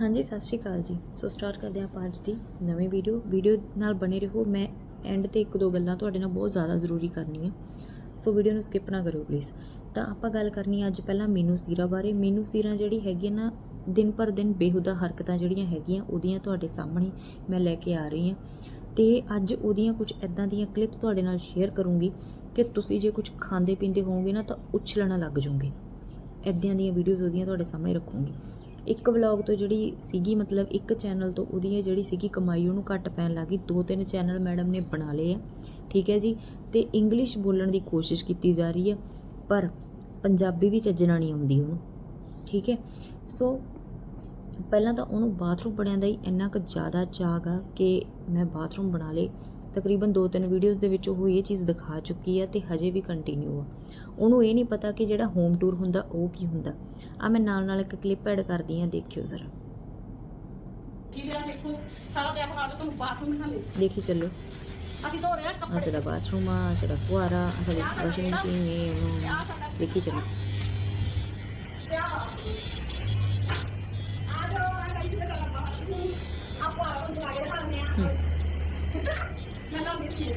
ਹਾਂਜੀ, ਸਤਿ ਸ਼੍ਰੀ ਅਕਾਲ ਜੀ। ਸੋ ਸਟਾਰਟ ਕਰਦੇ ਹਾਂ ਆਪਾਂ ਅੱਜ ਦੀ ਨਵੀਂ ਵੀਡੀਓ ਵੀਡੀਓ ਨਾਲ ਬਣੇ ਰਹੋ। ਮੈਂ ਐਂਡ ਤੇ ਇੱਕ ਦੋ ਗੱਲਾਂ ਤੁਹਾਡੇ ਨਾਲ ਬਹੁਤ ਜ਼ਿਆਦਾ ਜ਼ਰੂਰੀ ਕਰਨੀ ਕਰਨੀਆਂ। ਸੋ ਵੀਡੀਓ ਨੂੰ ਸਕਿਪ ਨਾ ਕਰਿਓ ਪਲੀਜ਼ ਤਾਂ ਆਪਾਂ ਗੱਲ ਕਰਨੀ ਅੱਜ ਪਹਿਲਾਂ ਮੀਨੂ ਸੀਰਾ ਬਾਰੇ। ਮੀਨੂ ਸੀਰਾ ਜਿਹੜੀ ਹੈਗੀ ਹੈ ਨਾ, ਦਿਨ ਪਰ ਦਿਨ ਬੇਹੁਦਾ ਹਰਕਤਾਂ ਜਿਹੜੀਆਂ ਹੈਗੀਆਂ, ਉਹਦੀਆਂ ਤੁਹਾਡੇ ਸਾਹਮਣੇ ਮੈਂ ਲੈ ਕੇ ਆ ਰਹੀ ਹਾਂ। ਤੇ ਅੱਜ ਉਹਦੀਆਂ ਕੁਝ ਐਦਾਂ ਦੀਆਂ ਕਲਿੱਪਸ ਤੁਹਾਡੇ ਨਾਲ ਸ਼ੇਅਰ ਕਰੂੰਗੀ ਕਿ ਤੁਸੀਂ ਜੇ ਕੁਝ ਖਾਂਦੇ ਪੀਂਦੇ ਹੋਵੋਗੇ ਨਾ, ਤਾਂ ਉਛਲਣਾ ਲੱਗ ਜਾਓਗੇ। ਐਦਾਂ ਦੀਆਂ ਵੀਡੀਓਜ਼ ਉਹਦੀਆਂ ਤੁਹਾਡੇ ਸਾਹਮਣੇ ਰੱਖੂੰਗੀ। ਇੱਕ ਵਲੌਗ ਤੋਂ ਜਿਹੜੀ ਸੀਗੀ, ਮਤਲਬ ਇੱਕ ਚੈਨਲ ਤੋਂ ਉਹਦੀ ਜਿਹੜੀ ਸੀਗੀ ਕਮਾਈ ਉਹਨੂੰ ਘੱਟ ਪੈਣ ਲੱਗੀ ਦੋ ਤਿੰਨ ਚੈਨਲ ਮੈਡਮ ਨੇ ਬਣਾ ਲਏ ਆ, ਠੀਕ ਹੈ ਜੀ? ਤੇ ਇੰਗਲਿਸ਼ ਬੋਲਣ ਦੀ ਕੋਸ਼ਿਸ਼ ਕੀਤੀ ਜਾ ਰਹੀ ਹੈ, ਪਰ ਪੰਜਾਬੀ ਵੀ ਚੱਜਣਾ ਨਹੀਂ ਆਉਂਦੀ ਉਹਨੂੰ, ਠੀਕ ਹੈ? ਸੋ ਪਹਿਲਾਂ ਤਾਂ ਉਹਨੂੰ ਬਾਥਰੂਮ ਬਣਾਉਣ ਦਾ ਹੀ ਇੰਨਾ ਕੁ ਜ਼ਿਆਦਾ ਚਾਅ ਆ ਕਿ ਮੈਂ ਬਾਥਰੂਮ ਬਣਾ ਲੇ ਤਕਰੀਬਨ ਦੋ ਤਿੰਨ ਵੀਡੀਓਜ਼ ਦੇ ਵਿੱਚ ਉਹ ਇਹ ਚੀਜ਼ ਦਿਖਾ ਚੁੱਕੀ ਹੈ ਤੇ ਹਜੇ ਵੀ ਕੰਟੀਨਿਊ ਆ। ਉਹਨੂੰ ਇਹ ਨਹੀਂ ਪਤਾ ਕਿ ਜਿਹੜਾ ਹੋਮ ਟੂਰ ਹੁੰਦਾ ਉਹ ਕੀ ਹੁੰਦਾ। ਆ ਮੈਂ ਨਾਲ ਨਾਲ ਇੱਕ ਕਲਿੱਪ ਐਡ ਕਰਦੀ ਆ ਦੇਖਿਓ ਜ਼ਰਾ। ਠੀਕ ਹੈ ਦੇਖੋ? ਸਾਰਾ ਟਾਈਮ ਆ ਜਾ ਤੁਹਾਨੂੰ ਬਾਥਰੂਮ ਦਿਖਾ ਲੈ ਦੇਖੀ ਚੱਲੋ। ਅਸੀਂ ਧੋ ਰਹੇ ਆ ਕੱਪੜੇ। ਸਾਡਾ ਬਾਥਰੂਮ ਆ ਸਾਡਾ ਫੁਆਰਾ ਆ ਸਾਡੀ ਵਾਸ਼ਿੰਗ ਮਸ਼ੀਨ ਇਹ ਉਹ। ਦੇਖੀ ਚੱਲੋ। ਆ। ਜਾਓ ਆ ਗਾਈਸ ਦੇ ਕਰ ਬਾਥਰੂਮ ਆਪੋ ਆ ਰੋ ਦਿਖਾ ਕੇ ਦਿਖਾਉਂਦੇ ਆ ਤੇ ਕਿੱਦਾਂ ਮਸ਼ੀਨ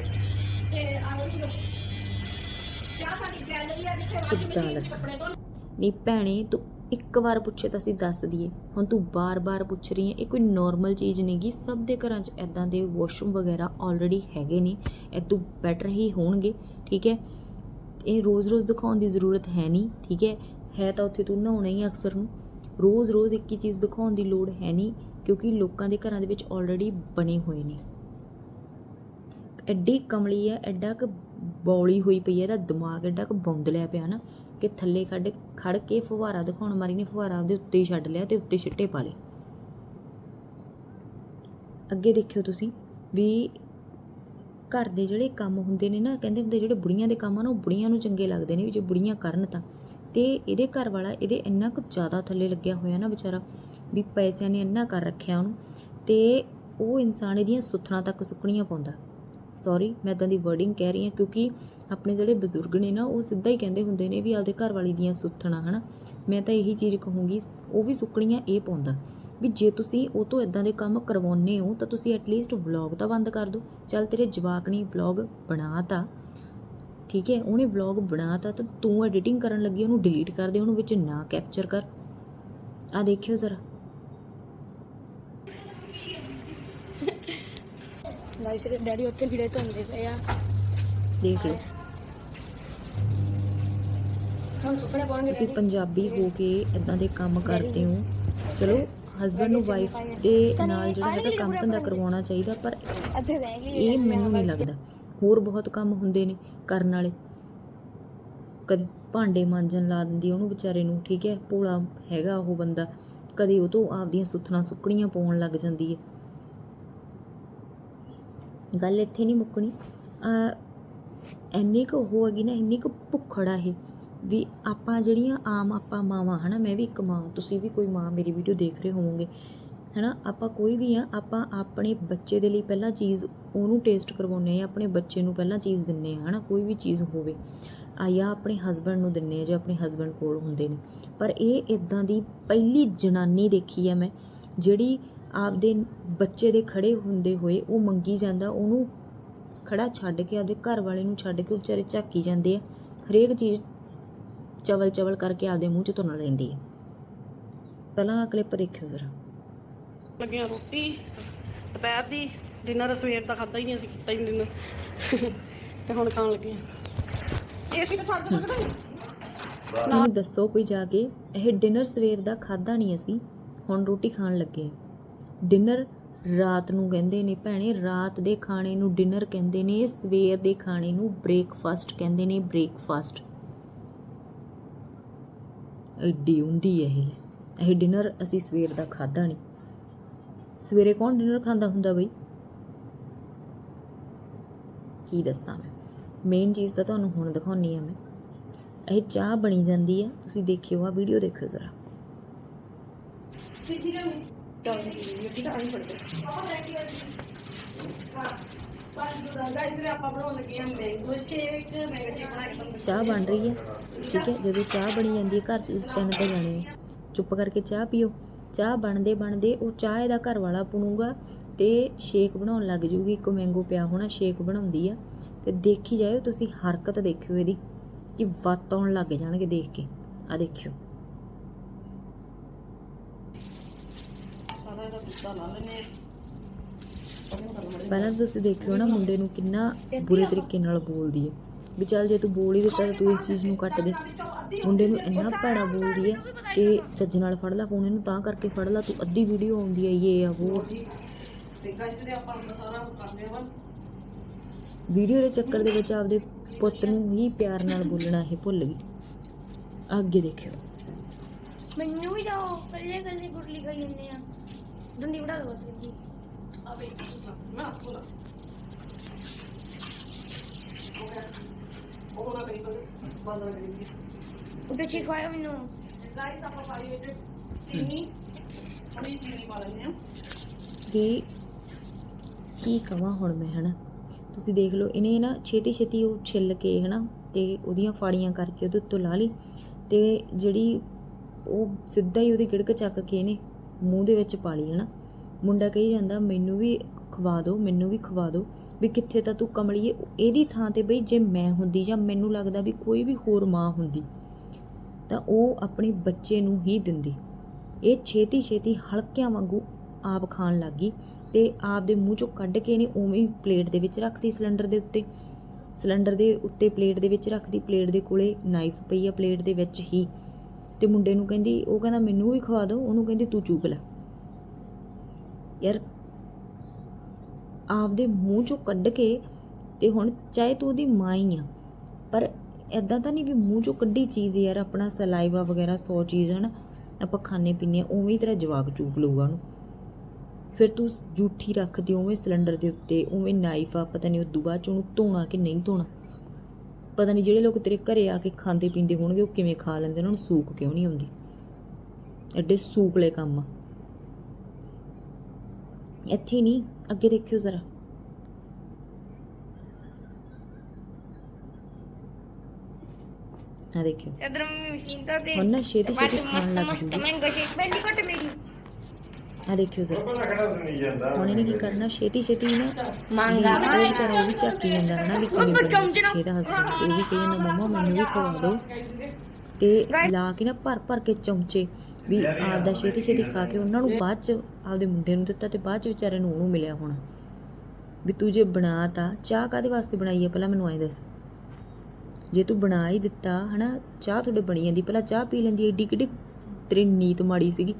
'ਚ ਲੱਗਾ? ਕੱਪੜੇ ਧੋਣ ਨਹੀਂ ਭੈਣੇ ਤੂੰ ਇੱਕ ਵਾਰ ਪੁੱਛੇ ਤਾਂ ਅਸੀਂ ਦੱਸ ਦਈਏ। ਹੁਣ ਤੂੰ ਬਾਰ-ਬਾਰ ਪੁੱਛ ਰਹੀ ਹੈ। ਇਹ ਕੋਈ ਨਾਰਮਲ ਚੀਜ਼ ਨਹੀਂਗੀ ਸਭ ਦੇ ਘਰਾਂ 'ਚ ਐਦਾਂ ਦੇ ਵਾਸ਼ਰੂਮ ਵਗੈਰਾ ਆਲਰੇਡੀ ਹੈਗੇ ਨੇ। ਇਹ ਬੈਟਰ ਹੀ ਹੋਣਗੇ ਠੀਕ ਹੈ? ਇਹ ਰੋਜ਼-ਰੋਜ਼ ਦਿਖਾਉਣ ਦੀ ਜ਼ਰੂਰਤ ਹੈ ਨਹੀਂ ਠੀਕ ਹੈ? ਹੈ ਤਾਂ ਉੱਥੇ ਤੂੰ ਨਹਾਉਣਾ ਹੀ ਅਕਸਰ ਨੂੰ। ਰੋਜ਼-ਰੋਜ਼ ਇੱਕ ਹੀ ਚੀਜ਼ ਦਿਖਾਉਣ ਦੀ ਲੋੜ ਹੈ ਨਹੀਂ ਕਿਉਂਕਿ ਲੋਕਾਂ ਦੇ ਘਰਾਂ ਦੇ ਵਿੱਚ ਆਲਰੇਡੀ ਬਣੇ ਹੋਏ ਨੇ। ਐਡੀ ਕਮਲੀ ਹੈ ਐਡਾ ਕੁ ਬੌਲੀ ਹੋਈ ਪਈ ਹੈ ਇਹਦਾ ਦਿਮਾਗ ਐਡਾ ਕੁ ਬੌਂਦਲਿਆ ਪਿਆ ਨਾ ਕਿ ਥੱਲੇ ਖੜ ਖੜ ਕੇ ਫੁਹਾਰਾ ਦਿਖਾਉਣ ਮਾਰੀ ਨੇ, ਫੁਹਾਰਾ ਉਹਦੇ ਉੱਤੇ ਹੀ ਛੱਡ ਲਿਆ ਤੇ ਉੱਤੇ ਛਿੱਟੇ ਪਾ ਲਏ। ਅੱਗੇ ਦੇਖਿਓ ਤੁਸੀਂ ਵੀ ਘਰ ਦੇ ਜਿਹੜੇ ਕੰਮ ਹੁੰਦੇ ਨੇ ਨਾ, ਕਹਿੰਦੇ ਹੁੰਦੇ ਜਿਹੜੇ ਬੁੜੀਆਂ ਦੇ ਕੰਮ ਆ ਨਾ, ਉਹ ਬੁੜੀਆਂ ਨੂੰ ਚੰਗੇ ਲੱਗਦੇ ਨੇ ਵੀ ਜੇ ਬੁੜੀਆਂ ਕਰਨ ਤਾਂ। ਤੇ ਇਹਦੇ ਘਰ ਵਾਲਾ ਇਹਦੇ ਇੰਨਾ ਕੁ ਜ਼ਿਆਦਾ ਥੱਲੇ ਲੱਗਿਆ ਹੋਇਆ ਨਾ ਵਿਚਾਰਾ ਵੀ ਪੈਸਿਆਂ ਨੇ ਇੰਨਾ ਕਰ ਰੱਖਿਆ ਉਹਨੂੰ ਤੇ ਉਹ ਇਨਸਾਨ ਇਹਦੀਆਂ ਸੁੱਥਣਾ ਤੱਕ ਸੁੱਕਣੀਆਂ ਪਾਉਂਦਾ। ਸੌਰੀ ਮੈਂ ਇਦਾਂ ਦੀ ਵਰਡਿੰਗ ਕਹਿ ਰਹੀ ਹਾਂ ਕਿਉਂਕਿ ਆਪਣੇ ਜਿਹੜੇ ਬਜ਼ੁਰਗ ਨੇ ਨਾ, ਉਹ ਸਿੱਧਾ ਹੀ ਕਹਿੰਦੇ ਹੁੰਦੇ ਨੇ ਵੀ ਆਪਦੇ ਘਰ ਵਾਲੀ ਦੀਆਂ ਸੁੱਥਣਾ, ਹਨਾ। ਮੈਂ ਤਾਂ ਇਹੀ ਚੀਜ਼ ਕਹੂੰਗੀ, ਉਹ ਵੀ ਸੁੱਕਣੀਆਂ ਇਹ ਪਾਉਂਦਾ ਵੀ ਜੇ ਤੁਸੀਂ ਉਹ ਤੋਂ ਇਦਾਂ ਦੇ ਕੰਮ ਕਰਵਾਉਨੇ ਹੋ, ਤਾਂ ਤੁਸੀਂ ਐਟਲੀਸਟ ਵਲੌਗ ਤਾਂ ਬੰਦ ਕਰ ਦਿਓ ਚੱਲ ਤੇਰੇ ਜਵਾਕ ਨੇ ਵਲੌਗ ਬਣਾਤਾ, ਠੀਕ ਹੈ, ਉਹਨੇ ਵਲੌਗ ਬਣਾਤਾ, ਤਾਂ ਤੂੰ ਐਡੀਟਿੰਗ ਕਰਨ ਲੱਗੀ, ਉਹਨੂੰ ਡਿਲੀਟ ਕਰ ਦੇ, ਉਹਨੂੰ ਵਿੱਚ ਨਾ ਕੈਪਚਰ ਕਰ। ਆ ਦੇਖਿਓ ਜ਼ਰਾ। ਗਾਈਸ ਦੇ ਡੈਡੀ ਉੱਥੇ ਲੀੜੇ ਧੋਂਦੇ ਪਏ ਆ। ਦੇਖ ਲਓ ਹੁਣ ਸੁਪਨੇ ਪਾਉਣਗੇ ਤੁਸੀਂ ਪੰਜਾਬੀ ਹੋ ਕੇ ਇਦਾਂ ਦੇ ਕੰਮ ਕਰਦੇ ਹੋ। ਚਲੋ ਹਸਬੰਡ ਨੂੰ ਵਾਈਫ ਦੇ ਨਾਲ ਜਿਹੜਾ ਹੈਗਾ ਕੰਮ ਧੰਦਾ ਕਰਵਾਉਣਾ ਚਾਹੀਦਾ ਪਰ ਅੱਧੇ ਰਹਿ ਗਏ ਇਹ ਮੈਨੂੰ ਨਹੀਂ ਲੱਗਦਾ। ਹੋਰ ਬਹੁਤ ਕੰਮ ਹੁੰਦੇ ਨੇ ਕਰਨ ਵਾਲੇ। ਕਦੀ ਭਾਂਡੇ ਮਾਂਜਣ ਲਾ ਦਿੰਦੀ ਉਹਨੂੰ ਵਿਚਾਰੇ ਨੂੰ ਠੀਕ ਹੈ? ਭੋਲਾ ਹੈਗਾ ਉਹ ਬੰਦਾ। ਕਦੇ ਉਹ ਤੋਂ ਆਪਦੀਆਂ ਸੁੱਥਣਾ ਸੁੱਕਣੀਆਂ ਪਾਉਣ ਲੱਗ ਜਾਂਦੀ ਹੈ। ਗੱਲ ਇੱਥੇ ਨਹੀਂ ਮੁੱਕਣੀ। ਇੰਨੀ ਕੁ ਉਹ ਹੈਗੀ ਨਾ, ਇੰਨੀ ਕੁ ਭੁੱਖੜਾ ਇਹ, ਵੀ ਆਪਾਂ ਜਿਹੜੀਆਂ ਆਮ ਆਪਾਂ ਮਾਵਾਂ, ਹਨਾ, ਮੈਂ ਵੀ ਇੱਕ ਮਾਂ, ਤੁਸੀਂ ਵੀ ਕੋਈ ਮਾਂ ਮੇਰੀ ਵੀਡੀਓ ਦੇਖ ਰਹੇ ਹੋਵੋਗੇ, ਹਨਾ, ਆਪਾਂ ਕੋਈ ਵੀ ਆ, ਆਪਾਂ ਆਪਣੇ ਬੱਚੇ ਦੇ ਲਈ ਪਹਿਲਾਂ ਚੀਜ਼ ਉਹਨੂੰ ਟੇਸਟ ਕਰਵਾਉਂਦੇ ਆ ਆਪਣੇ ਬੱਚੇ ਨੂੰ ਪਹਿਲਾਂ ਚੀਜ਼ ਦਿੰਨੇ ਆ ਹਨਾ, ਕੋਈ ਵੀ ਚੀਜ਼ ਹੋਵੇ, ਆ ਜਾਂ ਆਪਣੇ ਹਸਬੰਡ ਨੂੰ ਦਿੰਨੇ ਆ ਜਾਂ ਆਪਣੇ ਹਸਬੰਡ ਕੋਲ ਹੁੰਦੇ ਨੇ। ਪਰ ਇਹ ਇਦਾਂ ਦੀ ਪਹਿਲੀ ਜਨਾਨੀ ਦੇਖੀ ਆ ਮੈਂ, ਜਿਹੜੀ ਆਪਦੇ ਬੱਚੇ ਦੇ ਖੜੇ ਹੁੰਦੇ ਹੋਏ ਉਹ ਮੰਗੀ ਜਾਂਦਾ ਉਹਨੂੰ ਖੜਾ ਛੱਡ ਕੇ ਆਪਦੇ ਘਰ ਵਾਲੇ ਨੂੰ ਛੱਡ ਕੇ ਉਹ ਵਿਚਾਰੇ ਝਾਕੀ ਜਾਂਦੇ ਆ। ਹਰੇਕ ਚੀਜ਼ ਚਵਲ ਚਵਲ ਕਰਕੇ ਆਪਦੇ ਮੂੰਹ 'ਚ ਤੁਰਨ ਲੈਂਦੀ ਹੈ ਪਹਿਲਾਂ ਆ ਕਲਿੱਪ ਦੇਖਿਓ ਜ਼ਰਾ। ਲੱਗੀਆਂ ਰੋਟੀ ਦੁਪਹਿਰ ਦੀ ਡਿਨਰ ਸਵੇਰ ਦਾ ਖਾਦਾ ਹੀ ਨਹੀਂ ਅਸੀਂ ਕੀਤਾ ਹੀ ਨਹੀਂ ਡਿਨਰ ਤੇ ਹੁਣ ਖਾਣ ਲੱਗੇ ਆ ਏਸੀ ਤਾਂ ਛੱਡ ਦੇ ਮੈਨੂੰ ਦੱਸੋ ਕੋਈ ਜਾ ਕੇ ਇਹ ਡਿਨਰ ਸਵੇਰ ਦਾ ਖਾਦਾ ਨਹੀਂ ਅਸੀਂ ਹੁਣ ਰੋਟੀ ਖਾਣ ਲੱਗੇ ਆ। ਡਿਨਰ ਰਾਤ ਨੂੰ ਕਹਿੰਦੇ ਨੇ ਭੈਣੇ, ਰਾਤ ਦੇ ਖਾਣੇ ਨੂੰ ਡਿਨਰ ਕਹਿੰਦੇ ਨੇ, ਸਵੇਰ ਦੇ ਖਾਣੇ ਨੂੰ ਬ੍ਰੇਕਫਾਸਟ ਕਹਿੰਦੇ ਨੇ ਬ੍ਰੇਕਫਾਸਟ ਐਡੀ ਹੁੰਦੀ ਇਹ। ਇਹ ਡਿਨਰ ਅਸੀਂ ਸਵੇਰ ਦਾ ਖਾਦਾ ਨਹੀਂ ਸਵੇਰੇ ਕੌਣ ਡਿਨਰ ਖਾਂਦਾ ਹੁੰਦਾ ਬਈ? ਕੀ ਦੱਸਾਂ ਮੈਂ? ਮੇਨ ਚੀਜ਼ ਤਾਂ ਤੁਹਾਨੂੰ ਹੁਣ ਦਿਖਾਉਣੀ ਆ ਮੈਂ। ਇਹ ਚਾਹ ਬਣੀ ਜਾਂਦੀ ਆ। ਤੁਸੀਂ ਦੇਖਿਓ ਆ ਵੀਡੀਓ ਦੇਖਿਓ ਜ਼ਰਾ। ਆਪਾਂ ਬਣਾਉਣ ਲੱਗੇ ਹਾਂ ਮੈਂਗੋ ਸ਼ੇਕ ਮੈਂਗੋ ਚਾਹ ਬਣ ਰਹੀ ਹੈ। ਠੀਕ ਹੈ, ਜਦੋਂ ਚਾਹ ਬਣੀ ਜਾਂਦੀ ਹੈ, ਘਰ 'ਚ ਉਸ ਟਾਈਮ ਤੇ ਜਾਣੇ ਚੁੱਪ ਕਰਕੇ ਚਾਹ ਪੀਓ। ਚਾਹ ਬਣਦੇ ਬਣਦੇ ਉਹ ਚਾਹ ਇਹਦਾ ਘਰ ਵਾਲਾ ਪੁਣੂਗਾ ਤੇ ਸ਼ੇਕ ਬਣਾਉਣ ਲੱਗ ਜੂਗੀ। ਇੱਕ ਮੈਂਗੋ ਪਿਆ ਹੋਣਾ ਸ਼ੇਕ ਬਣਾਉਂਦੀ ਆ। ਤੇ ਦੇਖੀ ਜਾਇਓ, ਤੁਸੀਂ ਹਰਕਤ ਦੇਖਿਓ ਇਹਦੀ, ਕਿ ਵੱਤ ਆਉਣ ਲੱਗ ਜਾਣਗੇ ਦੇਖ ਕੇ। ਆ ਦੇਖਿਓ ਸਾਰਾ ਇਹਦਾ ਗੁੱਸਾ ਲਾ ਲੈਨੇ ਪੜਨ ਕਰ ਮੜੇ ਪਹਿਲਾਂ ਤਾਂ ਤੁਸੀਂ ਦੇਖਿਓ ਨਾ ਮੁੰਡੇ ਨੂੰ ਕਿੰਨਾ ਬੁਰੇ ਤਰੀਕੇ ਨਾਲ ਬੋਲਦੀ ਹੈ। ਵੀ ਚੱਲ ਜੇ ਤੂੰ ਬੋਲ ਹੀ ਦਿੱਤਾ ਤਾਂ ਤੂੰ ਇਸ ਚੀਜ਼ ਨੂੰ ਕੱਟ ਦੇ। ਮੁੰਡੇ ਨੂੰ ਇੰਨਾ ਭੈੜਾ ਬੋਲਦੀ ਹੈ ਕਿ ਚੱਜ ਨਾਲ ਫੜ ਲੈ ਫੋਨ ਇਹਨੂੰ ਤਾਂ ਕਰਕੇ ਫੜ ਲੈ, ਤੂੰ ਅੱਧੀ ਵੀਡੀਓ ਆਉਂਦੀ ਹੈ ਇਹ ਆ ਉਹ ਆ। ਵੀਡੀਓ ਦੇ ਚੱਕਰ ਦੇ ਵਿੱਚ ਆਪਦੇ ਪੁੱਤ ਨੂੰ ਹੀ ਪਿਆਰ ਨਾਲ ਬੋਲਣਾ ਇਹ ਭੁੱਲ ਗਈ। ਅੱਗੇ ਦੇਖਿਓ। ਮੈਨੂੰ ਵੀ ਜਾਓ ਕੱਲੇ ਕੱਲੇ ਗੁਰਲੀ ਕਰੀ ਜਾਂਦੇ ਆ। ਦੰਦੀ ਵੜਾ ਦੋ ਬਸ ਜੀ। ਆ ਵੇ ਮੈਂ ਹੱਥ ਖੋਲਾ ਉਹ ਨਾ ਕਰੀ ਬੰਦ ਕਰੀ ਉਹ ਪਿੱਛੇ ਖਵਾਇਆ ਮੈਨੂੰ। ਗਾਇਸ ਆਪਾਂ ਪਾਈ ਵਿੱਚ ਚੀਨੀ। ਥੋੜੀ ਚੀਨੀ ਪਾ ਲੈਂਦੇ ਆ ਕਿ ਕੀ ਕਵਾਂ ਹੁਣ ਮੈਂ ਹਨਾ? ਤੁਸੀਂ ਦੇਖ ਲਓ ਇਹਨੇ ਨਾ ਛੇਤੀ ਛੇਤੀ ਉਹ ਛਿੱਲ ਕੇ ਹਨਾ? ਤੇ ਉਹਦੀਆਂ ਫਾੜੀਆਂ ਕਰਕੇ ਉਹਦੇ ਉੱਤੋਂ ਲਾ ਲਈ। ਤੇ ਜਿਹੜੀ ਉਹ ਸਿੱਧਾ ਹੀ ਉਹਦੀ ਗਿੜਕ ਚੱਕ ਕੇ ਇਹਨੇ ਮੂੰਹ ਦੇ ਵਿੱਚ ਪਾ ਲਈ, ਹਨਾ? ਮੁੰਡਾ ਕਹੀ ਜਾਂਦਾ, ਮੈਨੂੰ ਵੀ ਖਵਾ ਦਿਓ ਮੈਨੂੰ ਵੀ ਖਵਾ ਦਿਓ ਵੀ ਕਿੱਥੇ ਤਾਂ ਤੂੰ ਕਮਲੀਏ, ਇਹਦੀ ਥਾਂ ਤੇ ਬਈ ਜੇ ਮੈਂ ਹੁੰਦੀ ਜਾਂ ਮੈਨੂੰ ਲੱਗਦਾ ਵੀ ਕੋਈ ਵੀ ਹੋਰ ਮਾਂ ਹੁੰਦੀ, ਤਾਂ ਉਹ ਆਪਣੇ ਬੱਚੇ ਨੂੰ ਹੀ ਦਿੰਦੀ। ਇਹ ਛੇਤੀ ਛੇਤੀ ਹਲਕਿਆਂ ਵਾਂਗੂ ਆਪ ਖਾਣ ਲੱਗੀ ਤੇ ਆਪ ਦੇ ਮੂੰਹ ਚੋਂ ਕੱਢ ਕੇ ਇਹਨੇ ਉਵੇਂ ਪਲੇਟ ਦੇ ਵਿੱਚ ਰੱਖਦੀ ਸਿਲੰਡਰ ਦੇ ਉੱਤੇ। ਸਿਲੰਡਰ ਦੇ ਉੱਤੇ ਪਲੇਟ ਦੇ ਵਿੱਚ ਰੱਖਦੀ ਪਲੇਟ ਦੇ ਕੋਲੇ ਨਾਈਫ ਪਈ ਆ ਪਲੇਟ ਦੇ ਵਿੱਚ ਹੀ। ਤੇ ਮੁੰਡੇ ਨੂੰ ਕਹਿੰਦੀ, ਉਹ ਕਹਿੰਦਾ, ਮੈਨੂੰ ਵੀ ਖਵਾ ਦਿਓ। ਉਹਨੂੰ ਕਹਿੰਦੀ, ਤੂੰ ਚੂਕ ਲੈ। ਯਾਰ, ਆਪਦੇ ਮੂੰਹ ਚੋਂ ਕੱਢ ਕੇ ਤੇ ਹੁਣ ਚਾਹੇ ਤੂੰ ਉਹਦੀ ਮਾਂ ਹੀ ਆ, ਪਰ ਐਦਾਂ ਤਾਂ ਨਹੀਂ ਵੀ ਮੂੰਹ ਚੋਂ ਕੱਢੀ ਚੀਜ਼ ਯਾਰ, ਆਪਣਾ ਸਲਾਈਵਾ ਵਗੈਰਾ ਸੌ ਚੀਜ਼, ਹਨ? ਆਪਾਂ ਖਾਣੇ ਪੀਣੇ ਆ, ਉਵੇਂ ਹੀ ਤੇਰਾ ਜਵਾਕ ਚੂਕ ਲਊਗਾ ਉਹਨੂੰ। ਫਿਰ ਤੂੰ ਜੂਠੀ ਰੱਖਦੀ ਉਵੇਂ ਸਿਲੰਡਰ ਦੇ ਉੱਤੇ, ਉਵੇਂ ਨਾਈਫ ਆ ਪਤਾ ਨਹੀਂ, ਉਦੋਂ ਬਾਅਦ ਚ ਉਹਨੂੰ ਧੋਣਾ ਕਿ ਨਹੀਂ ਧੋਣਾ? ਪਤਾ ਨਹੀਂ ਜਿਹੜੇ ਲੋਕ ਤੇਰੇ ਘਰੇ ਆ ਕੇ ਖਾਂਦੇ ਪੀਂਦੇ ਹੋਣਗੇ ਉਹ ਕਿਵੇਂ ਖਾ ਲੈਂਦੇ ਉਹਨਾਂ ਨੂੰ ਸੂਕ ਕਿਉਂ ਨਹੀਂ ਆਉਂਦੀ? ਐਡੇ ਸੂਕਲੇ ਕੰਮ ਆ। ਇੱਥੇ ਨਹੀਂ ਅੱਗੇ ਦੇਖਿਓ ਜ਼ਰਾ। ਆ ਦੇਖਿਓ। ਇਧਰ ਮਸ਼ੀਨ ਤਾਂ ਦੇ ਹੁਣ ਨਾ ਛੇਤੀ ਛੇਤੀ ਖਾਣ ਮਸਤ ਮਸਤ ਮੈਂਗੋ ਸ਼ੇਕ ਪਹਿਲੀ ਘਟ ਮੇਰੀ। ਆ ਦੇਖਿਓ ਜ਼ਰਾ। ਹੁਣ ਇਹਨੇ ਕੀ ਕਰਨਾ? ਛੇਤੀ ਛੇਤੀ ਨਾ ਮੰਗਾ ਉਹ ਵਿਚਾਰਾ ਉਹ ਵੀ ਝਾਕੀ ਜਾਂਦਾ ਹਨਾ ਵੀ ਕਿਵੇਂ ਬਣੀ ਛੇਦਾ ਹਸਬੰਦ ਤੇ ਉਹ ਵੀ ਕਹੀ ਜਾਂਦਾ ਮੰਮਾ ਮੈਨੂੰ ਵੀ ਖਵਾ ਦਿਓ। ਤੇ ਲਾ ਕੇ ਨਾ ਭਰ ਭਰ ਕੇ ਚਮਚੇ ਵੀ ਆਪਦਾ ਛੇਤੀ ਛੇਤੀ ਖਾ ਕੇ ਉਹਨਾਂ ਨੂੰ ਬਾਅਦ ਚ ਆਪਦੇ ਮੁੰਡੇ ਨੂੰ ਦਿੱਤਾ ਤੇ ਬਾਅਦ ਚ ਵਿਚਾਰੇ ਨੂੰ ਉਹਨੂੰ ਮਿਲਿਆ ਹੋਣਾ। ਵੀ ਤੂੰ ਜੇ ਬਣਾਤਾ ਚਾਹ ਕਾਦੇ ਵਾਸਤੇ ਬਣਾਈ ਹੈ ਪਹਿਲਾਂ ਮੈਨੂੰ ਐਂ ਦੱਸ। ਜੇ ਤੂੰ ਬਣਾ ਹੀ ਦਿੱਤਾ ਹਨਾ ਚਾਹ ਤੁਹਾਡੇ ਬਣੀ ਜਾਂਦੀ। ਪਹਿਲਾਂ ਚਾਹ ਪੀ ਲੈਂਦੀ ਏਡੀ ਕਿੱਡੀ ਤੇਰੀ ਨੀਤ ਮਾੜੀ ਸੀਗੀ।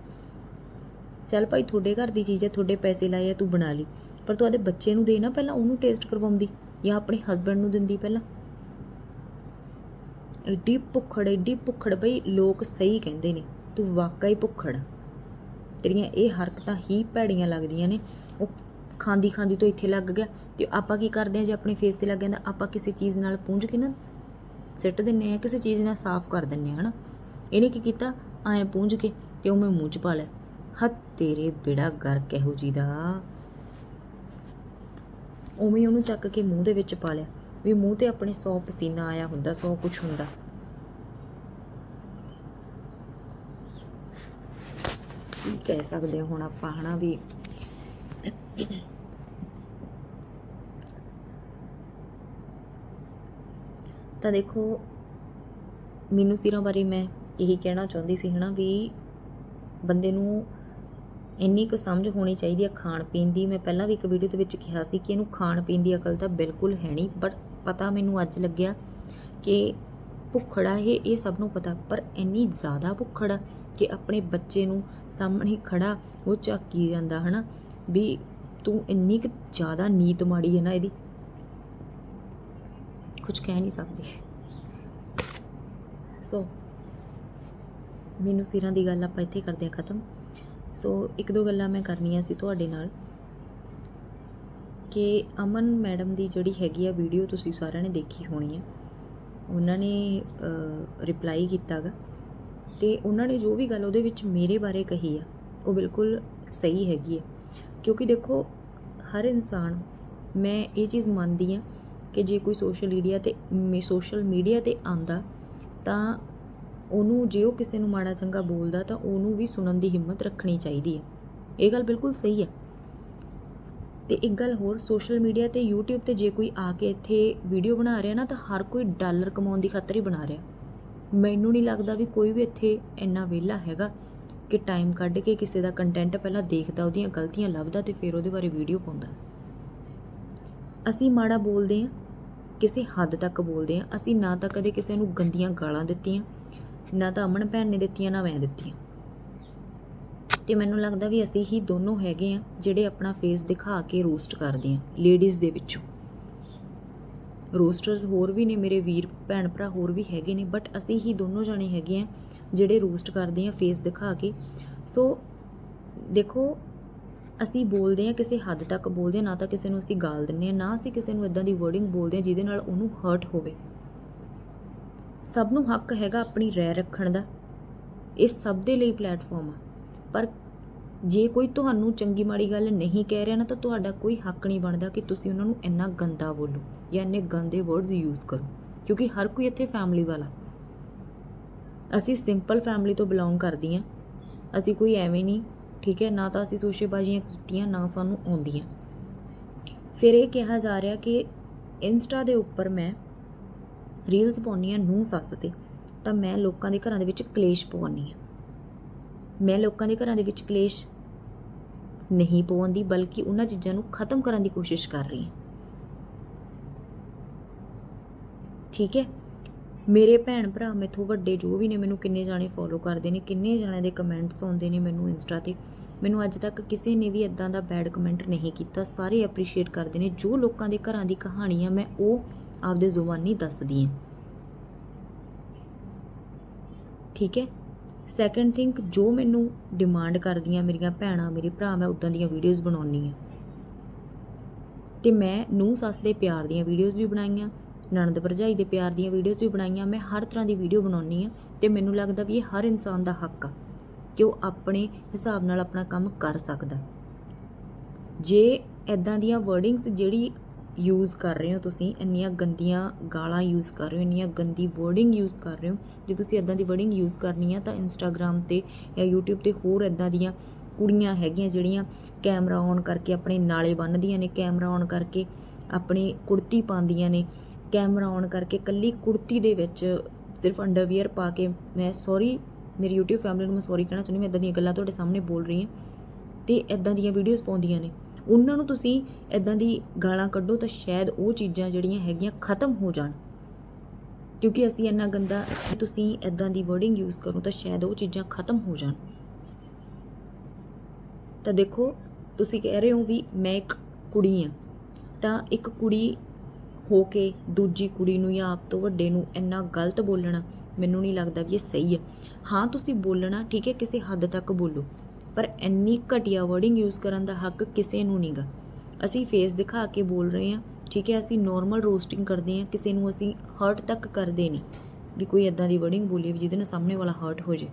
ਚੱਲ ਭਾਈ ਤੁਹਾਡੇ ਘਰ ਦੀ ਚੀਜ਼ ਹੈ, ਤੁਹਾਡੇ ਪੈਸੇ ਲਾਏ ਆ, ਤੂੰ ਬਣਾ ਲਈ। ਪਰ ਤੂੰ ਆਦੇ ਬੱਚੇ ਨੂੰ ਦੇ ਨਾ ਪਹਿਲਾਂ, ਉਹਨੂੰ ਟੇਸਟ ਕਰਵਾਉਂਦੀ ਜਾਂ ਆਪਣੇ ਹਸਬੰਡ ਨੂੰ ਦਿੰਦੀ ਪਹਿਲਾਂ। ਐਡੀ ਭੁੱਖੜ ਐਡੀ ਭੁੱਖੜ ਬਈ, ਲੋਕ ਸਹੀ ਕਹਿੰਦੇ ਨੇ, ਤੂੰ ਵਾਕਈ ਭੁੱਖੜ ਤੇਰੀਆਂ ਇਹ ਹਰਕਤਾਂ ਹੀ ਭੈੜੀਆਂ ਲੱਗਦੀਆਂ ਨੇ। ਉਹ ਖਾਂਦੀ ਖਾਂਦੀ ਤੋਂ ਇੱਥੇ ਲੱਗ ਗਿਆ, ਤੇ ਆਪਾਂ ਕੀ ਕਰਦੇ ਆ ਜੇ ਆਪਣੇ ਫੇਸ ਤੇ ਲੱਗ ਜਾਂਦਾ, ਆਪਾਂ ਕਿਸੇ ਚੀਜ਼ ਨਾਲ ਪੂੰਝ ਕੇ ਨਾ ਸਿੱਟ ਦਿੰਨੇ ਆ ਕਿਸੇ ਚੀਜ਼ ਨਾਲ ਸਾਫ਼ ਕਰ ਦਿੰਨੇ ਆ ਹਨਾ। ਇਹਨੇ ਕੀ ਕੀਤਾ? ਐਂ ਪੂੰਝ ਕੇ ਤੇ ਉਹ ਮੈਂ ਮੂੰਹ ਚ ਪਾ ਲਿਆ। ਹੱਥ ਤੇਰੇ ਬਿੜਾ ਗਰ ਕਿਹੋ ਜੀ ਦਾ। ਉਵੇਂ ਉਹਨੂੰ ਚੱਕ ਕੇ ਮੂੰਹ ਦੇ ਵਿੱਚ ਪਾ ਲਿਆ। ਵੀ ਮੂੰਹ ਤੇ ਆਪਣੇ ਸੌ ਪਸੀਨਾ ਆਇਆ ਹੁੰਦਾ 100 ਕੁਝ ਹੁੰਦਾ। ਕੀ ਕਹਿ ਸਕਦੇ ਹੁਣ ਆਪਾਂ, ਹਨਾ ਵੀ ਤਾਂ ਦੇਖੋ, ਮੈਨੂੰ ਸਿਰਾਂ ਬਾਰੇ ਮੈਂ ਇਹੀ ਕਹਿਣਾ ਚਾਹੁੰਦੀ ਸੀ, ਹਨਾ ਵੀ ਬੰਦੇ ਨੂੰ ਇੰਨੀ ਕੁ ਸਮਝ ਹੋਣੀ ਚਾਹੀਦੀ ਹੈ ਖਾਣ ਪੀਣ ਦੀ। ਮੈਂ ਪਹਿਲਾਂ ਵੀ ਇੱਕ ਵੀਡੀਓ ਦੇ ਵਿੱਚ ਕਿਹਾ ਸੀ ਕਿ ਇਹਨੂੰ ਖਾਣ ਪੀਣ ਦੀ ਅਕਲ ਤਾਂ ਬਿਲਕੁਲ ਹੈ ਨਹੀਂ ਬਟ ਪਤਾ ਮੈਨੂੰ ਅੱਜ ਲੱਗਿਆ ਕਿ ਭੁੱਖੜਾ ਇਹ ਇਹ ਸਭ ਨੂੰ ਪਤਾ, ਪਰ ਇੰਨੀ ਜ਼ਿਆਦਾ ਭੁੱਖੜਾ ਕਿ ਆਪਣੇ ਬੱਚੇ ਨੂੰ ਸਾਹਮਣੇ ਖੜਾ ਉਹ ਝਾਕੀ ਜਾਂਦਾ, ਹਨਾ? ਵੀ ਤੂੰ ਇੰਨੀ ਕੁ ਜ਼ਿਆਦਾ ਨੀਤ ਮਾੜੀ ਹੈ ਨਾ ਇਹਦੀ। ਕੁਝ ਕਹਿ ਨਹੀਂ ਸਕਦੇ। ਸੋ ਮੈਨੂੰ ਸਿਰਾਂ ਦੀ ਗੱਲ ਆਪਾਂ ਇੱਥੇ ਕਰਦੇ ਹਾਂ ਖਤਮ। ਸੋ ਇੱਕ ਦੋ ਗੱਲਾਂ ਮੈਂ ਕਰਨੀਆਂ ਸੀ ਤੁਹਾਡੇ ਨਾਲ ਕਿ ਅਮਨ ਮੈਡਮ ਦੀ ਜਿਹੜੀ ਹੈਗੀ ਆ ਵੀਡੀਓ ਤੁਸੀਂ ਸਾਰਿਆਂ ਨੇ ਦੇਖੀ ਹੋਣੀ ਹੈ ਉਹਨਾਂ ਨੇ ਰਿਪਲਾਈ ਕੀਤਾਗਾ ਤੇ ਉਹਨਾਂ ਨੇ ਜੋ ਵੀ ਗੱਲ ਉਹਦੇ ਵਿੱਚ ਮੇਰੇ ਬਾਰੇ ਕਹੀ ਆ, ਉਹ ਬਿਲਕੁਲ ਸਹੀ ਹੈਗੀ ਹੈ ਕਿਉਂਕਿ ਦੇਖੋ, ਹਰ ਇਨਸਾਨ, ਮੈਂ ਇਹ ਚੀਜ਼ ਮੰਨਦੀ ਆ ਕਿ ਜੇ ਕੋਈ ਸੋਸ਼ਲ ਮੀਡੀਆ ਤੇ ਸੋਸ਼ਲ ਮੀਡੀਆ ਤੇ ਆਂਦਾ ਤਾਂ ਉਹਨੂੰ ਜੇ ਉਹ ਕਿਸੇ ਨੂੰ ਮਾੜਾ ਚੰਗਾ ਬੋਲਦਾ ਤਾਂ ਉਹਨੂੰ ਵੀ ਸੁਣਨ ਦੀ ਹਿੰਮਤ ਰੱਖਣੀ ਚਾਹੀਦੀ ਹੈ। ਇਹ ਗੱਲ ਬਿਲਕੁਲ ਸਹੀ ਹੈ। ਤੇ ਇੱਕ ਗੱਲ ਹੋਰ ਸੋਸ਼ਲ ਮੀਡੀਆ ਤੇ YouTube ਤੇ ਜੇ ਕੋਈ ਆ ਕੇ ਇੱਥੇ ਵੀਡੀਓ ਬਣਾ ਰਿਹਾ ਨਾ ਤਾਂ ਹਰ ਕੋਈ ਡਾਲਰ ਕਮਾਉਣ ਦੀ ਖਾਤਰ ਹੀ ਬਣਾ ਰਿਹਾ। ਮੈਨੂੰ ਨਹੀਂ ਲੱਗਦਾ ਵੀ ਕੋਈ ਵੀ ਇੱਥੇ ਇੰਨਾ ਵਿਹਲਾ ਹੈਗਾ ਕਿ ਟਾਈਮ ਕੱਢ ਕੇ ਕਿਸੇ ਦਾ ਕੰਟੈਂਟ ਪਹਿਲਾਂ ਦੇਖਦਾ, ਉਹਦੀਆਂ ਗਲਤੀਆਂ ਲੱਭਦਾ ਤੇ ਫਿਰ ਉਹਦੇ ਬਾਰੇ ਵੀਡੀਓ ਪਾਉਂਦਾ। ਅਸੀਂ ਮਾੜਾ ਬੋਲਦੇ ਹਾਂ, ਕਿਸੇ ਹੱਦ ਤੱਕ ਬੋਲਦੇ ਹਾਂ, ਅਸੀਂ ਨਾ ਤਾਂ ਕਦੇ ਕਿਸੇ ਨੂੰ ਗੰਦੀਆਂ ਗਾਲਾਂ ਦਿੱਤੀਆਂ ਨਾ ਤਾਂ ਅਮਨ ਭੈਣ ਨੇ ਦਿੱਤੀਆਂ, ਨਾ ਮੈਂ ਦਿੱਤੀਆਂ। ਤੇ ਮੈਨੂੰ ਲੱਗਦਾ ਵੀ ਅਸੀਂ ਹੀ ਦੋਨੋਂ ਹੈਗੇ ਆ, ਜਿਹੜੇ ਆਪਣਾ ਫੇਸ ਦਿਖਾ ਕੇ ਰੋਸਟ ਕਰਦੇ ਆ ਲੇਡੀਜ਼ ਦੇ ਵਿੱਚੋਂ। ਰੋਸਟਰਸ ਹੋਰ ਵੀ ਨੇ, ਮੇਰੇ ਵੀਰ, ਭੈਣ ਭਰਾ ਹੋਰ ਵੀ ਹੈਗੇ ਨੇ ਬਟ ਅਸੀਂ ਹੀ ਦੋਨੋਂ ਜਾਣੇ ਹੈਗੇ ਆ, ਜਿਹੜੇ ਰੋਸਟ ਕਰਦੇ ਆ ਫੇਸ ਦਿਖਾ ਕੇ। ਸੋ ਦੇਖੋ, ਅਸੀਂ ਬੋਲਦੇ ਆ, ਕਿਸੇ ਹੱਦ ਤੱਕ ਬੋਲਦੇ ਆ, ਨਾ ਤਾਂ ਕਿਸੇ ਨੂੰ ਅਸੀਂ ਗਾਲ ਦਿੰਨੇ ਆ, ਨਾ ਅਸੀਂ ਕਿਸੇ ਨੂੰ ਇਦਾਂ ਦੀ ਵਰਡਿੰਗ ਬੋਲਦੇ ਆ, ਜਿਹਦੇ ਨਾਲ ਉਹਨੂੰ ਹਰਟ ਹੋਵੇ। ਸਭ ਨੂੰ ਹੱਕ ਹੈਗਾ ਆਪਣੀ ਰਹਿ ਰੱਖਣ ਦਾ। ਇਹ ਸਭ ਦੇ ਲਈ ਪਲੇਟਫਾਰਮ ਆ। ਪਰ ਜੇ ਕੋਈ ਤੁਹਾਨੂੰ ਚੰਗੀ ਮਾੜੀ ਗੱਲ ਨਹੀਂ ਕਹਿ ਰਿਹਾ ਨਾ, ਤਾਂ ਤੁਹਾਡਾ ਕੋਈ ਹੱਕ ਨਹੀਂ ਬਣਦਾ ਕਿ ਤੁਸੀਂ ਉਹਨਾਂ ਨੂੰ ਇੰਨਾ ਗੰਦਾ ਬੋਲੋ ਜਾਂ ਇੰਨੇ ਗੰਦੇ ਵਰਡਸ ਯੂਜ਼ ਕਰੋ, ਕਿਉਂਕਿ ਹਰ ਕੋਈ ਇੱਥੇ ਫੈਮਿਲੀ ਵਾਲਾ। ਅਸੀਂ ਸਿੰਪਲ ਫੈਮਿਲੀ ਤੋਂ ਬਿਲੋਂਗ ਕਰਦੀ ਹਾਂ ਅਸੀਂ ਕੋਈ ਐਵੇਂ ਨਹੀਂ, ਠੀਕ ਹੈ, ਨਾ ਤਾਂ ਅਸੀਂ ਸੋਸ਼ੇਬਾਜ਼ੀਆਂ ਕੀਤੀਆਂ, ਨਾ ਸਾਨੂੰ ਆਉਂਦੀਆਂ। ਫਿਰ ਇਹ ਕਿਹਾ ਜਾ ਰਿਹਾ ਕਿ ਇੰਸਟਾ ਦੇ ਉੱਪਰ ਮੈਂ ਰੀਲਸ ਪਾਉਂਦੀ ਹਾਂ ਨੂੰ ਸੱਸ ਤੇ, ਤਾਂ ਮੈਂ ਲੋਕਾਂ ਦੇ ਘਰਾਂ ਦੇ ਵਿੱਚ ਕਲੇਸ਼ ਪਵਾਉਂਦੀ ਹਾਂ। ਮੈਂ ਲੋਕਾਂ ਦੇ ਘਰਾਂ ਦੇ ਵਿੱਚ ਕਲੇਸ਼ ਨਹੀਂ ਪਵਾਉਂਦੀ, ਬਲਕਿ ਉਹਨਾਂ ਚੀਜ਼ਾਂ ਨੂੰ ਖਤਮ ਕਰਨ ਦੀ ਕੋਸ਼ਿਸ਼ ਕਰ ਰਹੀ ਹਾਂ। ਠੀਕ ਹੈ? ਮੇਰੇ ਭੈਣ ਭਰਾ ਮੈਥੋਂ ਵੱਡੇ ਜੋ ਵੀ ਨੇ, ਮੈਨੂੰ ਕਿੰਨੇ ਜਾਣੇ ਫੋਲੋ ਕਰਦੇ ਨੇ, ਕਿੰਨੇ ਜਾਣਿਆਂ ਦੇ ਕਮੈਂਟਸ ਆਉਂਦੇ ਨੇ ਮੈਨੂੰ ਇੰਸਟਾ ਤੇ। ਮੈਨੂੰ ਅੱਜ ਤੱਕ ਕਿਸੇ ਨੇ ਵੀ ਇਦਾਂ ਦਾ ਬੈਡ ਕਮੈਂਟ ਨਹੀਂ ਕੀਤਾ। ਸਾਰੇ ਐਪਰੀਸ਼ੀਏਟ ਕਰਦੇ ਨੇ। ਜੋ ਲੋਕਾਂ ਦੇ ਘਰਾਂ ਦੀ ਕਹਾਣੀ ਆ, ਮੈਂ ਉਹ ਆਪਦੇ ਜ਼ੁਬਾਨੀ ਦੱਸਦੀ ਹਾਂ ਠੀਕ ਹੈ? ਸੈਕੰਡ ਥਿੰਗ ਜੋ ਮੈਨੂੰ ਡਿਮਾਂਡ ਕਰਦੀਆਂ ਮੇਰੀਆਂ ਭੈਣਾਂ, ਮੇਰੇ ਭਰਾ, ਮੈਂ ਉਦਾਂ ਦੀਆਂ ਵੀਡੀਓਜ਼ ਬਣਾਉਣੀ ਆ ਤੇ ਮੈਂ ਨੂੰ ਸੱਸ ਦੇ ਪਿਆਰ ਦੀਆਂ ਵੀਡੀਓਜ਼ ਵੀ ਬਣਾਈਆਂ, ਨਣਦ ਭਰਜਾਈ ਦੇ ਪਿਆਰ ਦੀਆਂ ਵੀਡੀਓਜ਼ ਵੀ ਬਣਾਈਆਂ, ਮੈਂ ਹਰ ਤਰ੍ਹਾਂ ਦੀ ਵੀਡੀਓ ਬਣਾਉਣੀ ਆ ਤੇ ਮੈਨੂੰ ਲੱਗਦਾ ਵੀ ਇਹ ਹਰ ਇਨਸਾਨ ਦਾ ਹੱਕ ਆ ਕਿ ਉਹ ਆਪਣੇ ਹਿਸਾਬ ਨਾਲ ਆਪਣਾ ਕੰਮ ਕਰ ਸਕਦਾ। ਜੇ ਐਦਾਂ ਦੀਆਂ ਵਰਡਿੰਗਸ ਜਿਹੜੀ ਯੂਜ਼ ਕਰ ਰਹੇ ਹੋ ਤੁਸੀਂ, ਇੰਨੀਆਂ ਗੰਦੀਆਂ ਗਾਲਾਂ ਯੂਜ਼ ਕਰ ਰਹੇ ਹੋ, ਇੰਨੀਆਂ ਗੰਦੀ ਵਰਡਿੰਗ ਯੂਜ਼ ਕਰ ਰਹੇ ਹੋ, ਜੇ ਤੁਸੀਂ ਐਦਾਂ ਦੀ ਵਰਡਿੰਗ ਯੂਜ਼ ਕਰਨੀ ਆ ਤਾਂ ਇੰਸਟਾਗ੍ਰam ਤੇ ਜਾਂ YouTube ਤੇ ਹੋਰ ਐਦਾਂ ਦੀਆਂ ਕੁੜੀਆਂ ਹੈਗੀਆਂ ਜਿਹੜੀਆਂ ਕੈਮਰਾ ਔਨ ਕਰਕੇ ਆਪਣੇ ਨਾਲੇ ਬੰਨ੍ਹਦੀਆਂ ਨੇ ਕੈਮਰਾ ਔਨ ਕਰਕੇ ਆਪਣੀ ਕੁੜਤੀ ਪਾਉਂਦੀਆਂ ਨੇ ਕੈਮਰਾ ਔਨ ਕਰਕੇ ਕੱਲੀ ਕੁੜਤੀ ਦੇ ਵਿੱਚ ਸਿਰਫ ਅੰਡਰਵੀਅਰ ਪਾ ਕੇ ਮੈਂ ਸੌਰੀ ਮੇਰੀ YouTube ਫੈਮਿਲੀ ਨੂੰ ਮੈਂ ਸੌਰੀ ਕਹਿਣਾ ਚਾਹੁੰਦੀ, ਮੈਂ ਇਦਾਂ ਦੀਆਂ ਗੱਲਾਂ ਤੁਹਾਡੇ ਸਾਹਮਣੇ ਬੋਲ ਰਹੀ ਹਾਂ ਤੇ ਇਦਾਂ ਦੀਆਂ ਵੀਡੀਓਜ਼ ਪਾਉਂਦੀਆਂ ਨੇ। ਉਹਨਾਂ ਨੂੰ ਤੁਸੀਂ ਇਦਾਂ ਦੀ ਗਾਲਾਂ ਕੱਢੋ ਤਾਂ ਸ਼ਾਇਦ ਉਹ ਚੀਜ਼ਾਂ ਜਿਹੜੀਆਂ ਹੈਗੀਆਂ ਖਤਮ ਹੋ ਜਾਣ। ਕਿਉਂਕਿ ਅਸੀਂ ਇੰਨਾ ਗੰਦਾ ਤੁਸੀਂ ਇਦਾਂ ਦੀ ਵਰਡਿੰਗ ਯੂਜ਼ ਕਰੋ ਤਾਂ ਸ਼ਾਇਦ ਉਹ ਚੀਜ਼ਾਂ ਖਤਮ ਹੋ ਜਾਣ। ਤਾਂ ਦੇਖੋ, ਤੁਸੀਂ ਕਹਿ ਰਹੇ ਹੋ ਵੀ ਮੈਂ ਇੱਕ ਕੁੜੀ ਆ ਤਾਂ ਇੱਕ ਕੁੜੀ ਹੋ ਕੇ ਦੂਜੀ ਕੁੜੀ ਨੂੰ ਜਾਂ ਆਪ ਤੋਂ ਵੱਡੇ ਨੂੰ ਇੰਨਾ ਗਲਤ ਬੋਲਣਾ ਮੈਨੂੰ ਨਹੀਂ ਲੱਗਦਾ ਵੀ ਇਹ ਸਹੀ ਹੈ। ਹਾਂ, ਤੁਸੀਂ ਬੋਲਣਾ ਠੀਕ ਹੈ, ਕਿਸੇ ਹੱਦ ਤੱਕ ਬੋਲੋ। ਪਰ ਇੰਨੀ ਘਟੀਆ ਵਰਡਿੰਗ ਯੂਜ਼ ਕਰਨ ਦਾ ਹੱਕ ਕਿਸੇ ਨੂੰ ਨਹੀਂਗਾ ਅਸੀਂ ਫੇਸ ਦਿਖਾ ਕੇ ਬੋਲ ਰਹੇ ਹਾਂ, ਠੀਕ ਹੈ, ਅਸੀਂ ਨਾਰਮਲ ਰੋਸਟਿੰਗ ਕਰਦੇ ਹਾਂ, ਕਿਸੇ ਨੂੰ ਅਸੀਂ ਹਰਟ ਤੱਕ ਕਰਦੇ ਨਹੀਂ ਵੀ ਕੋਈ ਇਦਾਂ ਦੀ ਵਰਡਿੰਗ ਬੋਲੀ ਵੀ ਜਿਹਦੇ ਨਾਲ ਸਾਹਮਣੇ ਵਾਲਾ ਹਰਟ ਹੋ ਜੇ।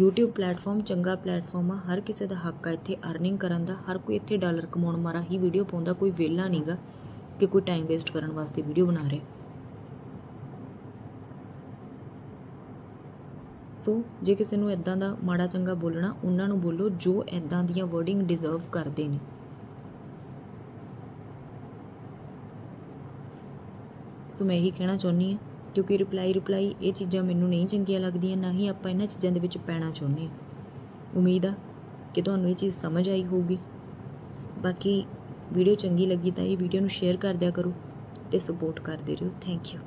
YouTube ਪਲੇਟਫਾਰਮ ਚੰਗਾ ਪਲੇਟਫਾਰਮ ਆ, ਹਰ ਕਿਸੇ ਦਾ ਹੱਕ ਆ ਇੱਥੇ ਅਰਨਿੰਗ ਕਰਨ ਦਾ। ਹਰ ਕੋਈ ਇੱਥੇ ਡਾਲਰ ਕਮਾਉਣ ਮਾਰਾ ਹੀ ਵੀਡੀਓ ਪਾਉਂਦਾ, ਕੋਈ ਵਿਹਲਾ ਨਹੀਂਗਾ ਕਿ ਕੋਈ ਟਾਈਮ ਵੇਸਟ ਕਰਨ ਵਾਸਤੇ ਵੀਡੀਓ ਬਣਾ ਰਿਹਾ। ਸੋ ਜੇ ਕਿਸੇ ਨੂੰ ਇਦਾਂ ਦਾ ਮਾੜਾ ਚੰਗਾ ਬੋਲਣਾ, ਉਹਨਾਂ ਨੂੰ ਬੋਲੋ ਜੋ ਇਦਾਂ ਦੀਆਂ ਵਰਡਿੰਗ ਡਿਜ਼ਰਵ ਕਰਦੇ ਨੇ। ਸੋ ਮੈਂ ਇਹੀ ਕਹਿਣਾ ਚਾਹੁੰਦੀ ਹਾਂ, ਕਿਉਂਕਿ ਰਿਪਲਾਈ ਰਿਪਲਾਈ ਇਹ ਚੀਜ਼ਾਂ ਮੈਨੂੰ ਨਹੀਂ ਚੰਗੀਆਂ ਲੱਗਦੀਆਂ, ਨਾ ਹੀ ਆਪਾਂ ਇਹਨਾਂ ਚੀਜ਼ਾਂ ਦੇ ਵਿੱਚ ਪੈਣਾ ਚਾਹੁੰਦੇ ਹਾਂ। ਉਮੀਦ ਆ ਕਿ ਤੁਹਾਨੂੰ ਇਹ ਚੀਜ਼ ਸਮਝ ਆਈ ਹੋਊਗੀ। ਬਾਕੀ ਵੀਡੀਓ ਚੰਗੀ ਲੱਗੀ ਤਾਂ ਇਹ ਵੀਡੀਓ ਨੂੰ ਸ਼ੇਅਰ ਕਰ ਦਿਆ ਕਰੋ ਤੇ ਸਪੋਰਟ ਕਰਦੇ ਰਹੋ। Thank you